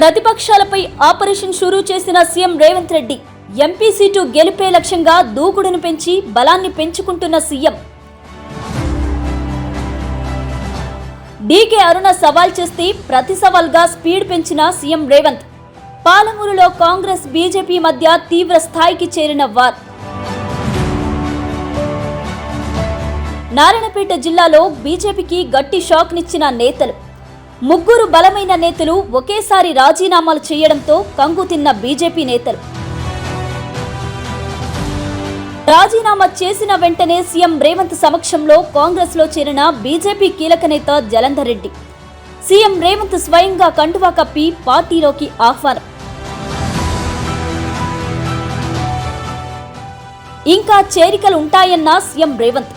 ప్రతిపక్షాలపై operation షురూ చేసిన CM Revanth Reddy MP seat గెలిపే లక్ష్యంగా దూకుడును పెంచి బలాన్ని పెంచుకుంటున్న సీఎం. డీకే అరుణ సవాల్ చేస్తే ప్రతి సవాల్గా స్పీడ్ పెంచిన సీఎం రేవంత్. పాలమూరులో కాంగ్రెస్ బీజేపీ మధ్య తీవ్ర స్థాయికి చేరిన వార్. నారాయణపేట జిల్లాలో బీజేపీకి గట్టి షాక్నిచ్చిన నేతలు. ముగ్గురు బలమైన నేతలు ఒకేసారి రాజీనామాలు చేయడంతో కంగు తిన్న బీజేపీ నేతలు. రాజీనామా చేసిన వెంటనే సీఎం రేవంత్ సమక్షంలో కాంగ్రెస్లో చేరిన బీజేపీ కీలక నేత జలంధర్ రెడ్డి. సీఎం రేవంత్ స్వయంగా కండువా కప్పి పార్టీలోకి ఆహ్వానం. ఇంకా చేరికలు ఉంటాయన్న సీఎం రేవంత్.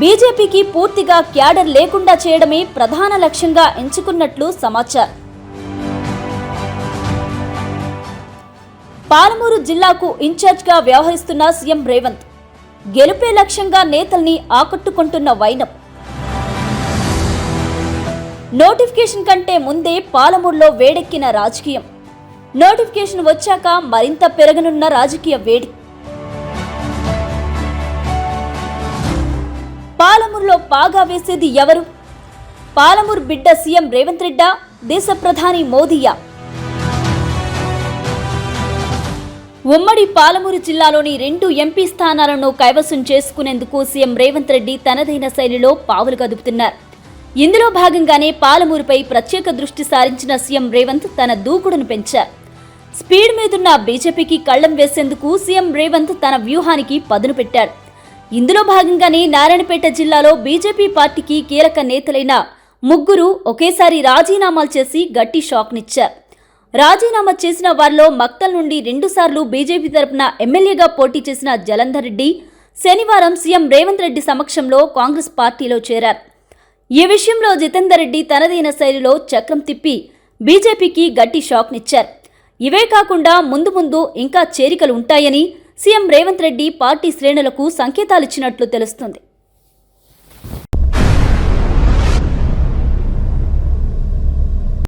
బీజేపీకి పూర్తిగా క్యాడర్ లేకుండా చేయడమే ప్రధాన లక్ష్యంగా ఎంచుకున్నట్లు సమాచారం. పాలమూరు జిల్లాకు ఇన్ఛార్జ్గా వ్యవహరిస్తున్న సీఎం రేవంత్ గెలుపే లక్ష్యంగా నేతల్ని ఆకట్టుకుంటున్న వైనం. నోటిఫికేషన్ కంటే ముందే పాలమూరులో వేడెక్కిన రాజకీయం. నోటిఫికేషన్ వచ్చాక మరింత పెరగనున్న రాజకీయ వేడి. పాగా వేసేది ఎవరు? పాలమూరు బిడ్డ సీఎం రేవంత్ రెడ్డా దేశ ప్రధాని మోదీయా? ఉమ్మడి పాలమూరు జిల్లాలోని రెండు ఎంపీ స్థానాలను కైవసం చేసుకునేందుకు సీఎం రేవంత్ రెడ్డి తనదైన శైలిలో పావులు కదుపుతున్నారు. ఇందులో భాగంగానే పాలమూరుపై ప్రత్యేక దృష్టి సారించిన సీఎం రేవంత్ తన దూకుడును పెంచారు. స్పీడ్ మీదున్న బీజేపీకి కళ్ళం వేసేందుకు సీఎం రేవంత్ తన వ్యూహానికి పదును పెట్టాడు ఇందులో భాగంగానే నారాయణపేట జిల్లాలో బీజేపీ పార్టీకి కీలక నేతలైన ముగ్గురు ఒకేసారి రాజీనామాలు చేసి గట్టి షాక్నిచ్చారు. రాజీనామా చేసిన వారిలో మక్తల్ నుండి రెండుసార్లు బీజేపీ తరపున ఎమ్మెల్యేగా పోటీ చేసిన జలంధర్ రెడ్డి శనివారం సీఎం రేవంత్ రెడ్డి సమక్షంలో కాంగ్రెస్ పార్టీలో చేరారు. ఈ విషయంలో జితేందర్ రెడ్డి తనదైన శైలిలో చక్రం తిప్పి బీజేపీకి గట్టి షాక్నిచ్చారు. ఇవే కాకుండా ముందు ముందు ఇంకా చేరికలు ఉంటాయని సీఎం రేవంత్ రెడ్డి పార్టీ శ్రేణులకు సంకేతాలిచ్చినట్లు తెలుస్తుంది.